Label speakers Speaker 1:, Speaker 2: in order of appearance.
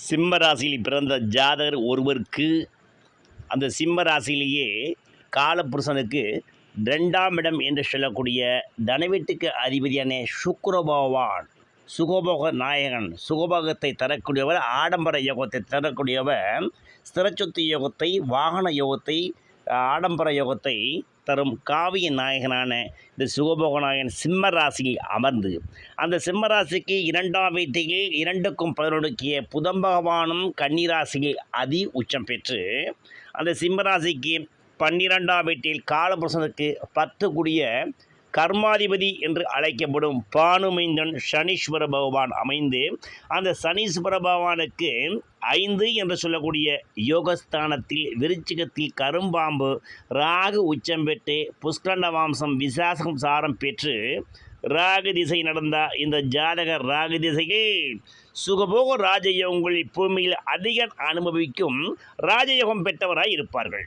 Speaker 1: சிம்ம ராசியில் பிறந்த ஜாதகர் ஒருவருக்கு அந்த சிம்ம ராசியிலேயே காலபுருஷனுக்கு ரெண்டாம் இடம் என்று சொல்லக்கூடிய தனவீட்டுக்கு அதிபதியான சுக்ரபகவான் சுகபோக நாயகன் சுகபோகத்தை தரக்கூடியவர் ஆடம்பர யோகத்தை தரக்கூடியவர் ஸ்திரச்சொத்து யோகத்தை வாகன யோகத்தை ஆடம்பர யோகத்தை தரும் காவிய நாயகனான இந்த சுகபோக நாயகன் சிம்ம ராசியில் அமர்ந்து அந்த சிம்ம ராசிக்கு இரண்டாம் வீட்டில் இரண்டுக்கும் பதினொடுக்கிய புதன் பகவானும் கன்னிராசியில் அதி உச்சம் பெற்று அந்த சிம்ம ராசிக்கு பன்னிரெண்டாம் வீட்டில் காலபுருஷனுக்கு பத்து கூடிய கர்மாதிபதி என்று அழைக்கப்படும் பானுமைந்தன் சனீஸ்வர பகவான் அமைந்து அந்த சனீஸ்வர பகவானுக்கு ஐந்து என்று சொல்லக்கூடிய யோகஸ்தானத்தில் விருச்சிகத்தில் கரும்பாம்பு ராகு உச்சம் பெற்று புஷ்கண்ட வாம்சம் விசாசம் சாரம் பெற்று ராகு திசை நடந்த இந்த ஜாதக ராகு திசையில் சுகபோக ராஜயோகங்கள் பூமியில் அதிக அனுபவிக்கும் ராஜயோகம் பெற்றவராய் இருப்பார்கள்.